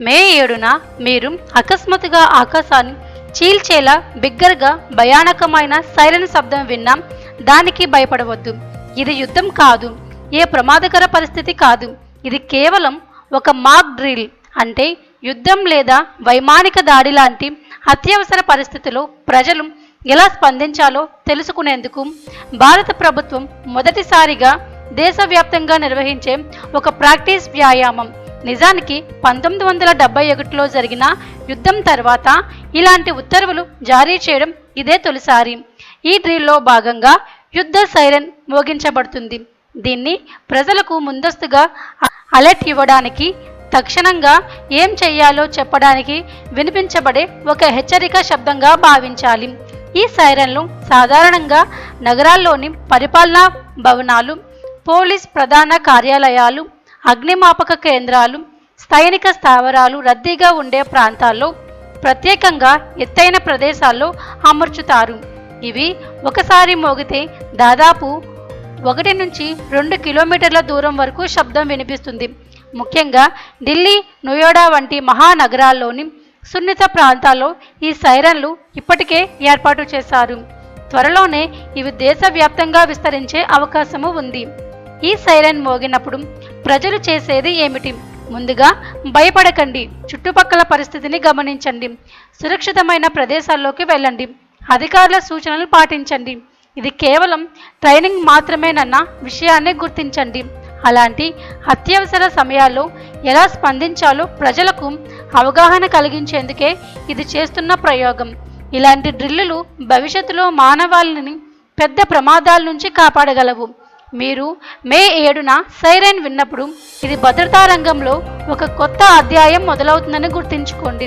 మే ఏడున మీరు అకస్మాత్తుగా ఆకాశాన్ని చీల్చేలా బిగ్గరగా భయానకమైన సైరన్ శబ్దం విన్నాం దానికి భయపడవద్దు. ఇది యుద్ధం కాదు. ఏ ప్రమాదకర పరిస్థితి కాదు. ఇది కేవలం ఒక మాక్ డ్రిల్ అంటే యుద్ధం లేదా వైమానిక దాడి లాంటి అత్యవసర పరిస్థితిలో ప్రజలు ఎలా స్పందించాలో తెలుసుకునేందుకు భారత ప్రభుత్వం మొదటిసారిగా దేశవ్యాప్తంగా నిర్వహించే ఒక ప్రాక్టీస్ వ్యాయామం నిజానికి పంతొమ్మిది వందల డెబ్బై ఒకటిలో జరిగిన యుద్ధం తర్వాత ఇలాంటి ఉత్తర్వులు జారీ చేయడం ఇదే తొలిసారి. ఈ డ్రిల్లో భాగంగా యుద్ధ సైరన్ మోగించబడుతుంది. దీన్ని ప్రజలకు ముందస్తుగా అలర్ట్ ఇవ్వడానికి తక్షణంగా ఏం చేయాలో చెప్పడానికి వినిపించబడే ఒక హెచ్చరిక శబ్దంగా భావించాలి. ఈ సైరన్లు సాధారణంగా నగరాల్లోని పరిపాలనా భవనాలు పోలీస్ ప్రధాన కార్యాలయాలు అగ్నిమాపక కేంద్రాలు స్థైనిక స్థావరాలు రద్దీగా ఉండే ప్రాంతాల్లో ప్రత్యేకంగా ఎత్తైన ప్రదేశాల్లో అమర్చుతారు. ఇవి ఒకసారి మోగితే దాదాపు ఒకటి నుంచి రెండు కిలోమీటర్ల దూరం వరకు శబ్దం వినిపిస్తుంది. ముఖ్యంగా ఢిల్లీ నోయోడా వంటి మహానగరాల్లోని సున్నిత ప్రాంతాల్లో ఈ సైరన్లు ఇప్పటికే ఏర్పాటు చేశారు. త్వరలోనే ఇవి దేశవ్యాప్తంగా విస్తరించే అవకాశము ఉంది. ఈ సైరన్ మోగినప్పుడు ప్రజలు చేసేది ఏమిటి? ముందుగా భయపడకండి. చుట్టుపక్కల పరిస్థితిని గమనించండి. సురక్షితమైన ప్రదేశాల్లోకి వెళ్ళండి. అధికారుల సూచనలు పాటించండి. ఇది కేవలం ట్రైనింగ్ మాత్రమేనన్న విషయాన్ని గుర్తించండి. అలాంటి అత్యవసర సమయాల్లో ఎలా స్పందించాలో ప్రజలకు అవగాహన కలిగించేందుకే ఇది చేస్తున్న ప్రయోగం. ఇలాంటి డ్రిల్లులు భవిష్యత్తులో మానవాళిని పెద్ద ప్రమాదాల నుంచి కాపాడగలవు. మీరు మే ఏడున సైరన్ విన్నప్పుడు ఇది భద్రతా రంగంలో ఒక కొత్త అధ్యాయం మొదలవుతుందని గుర్తుంచుకోండి.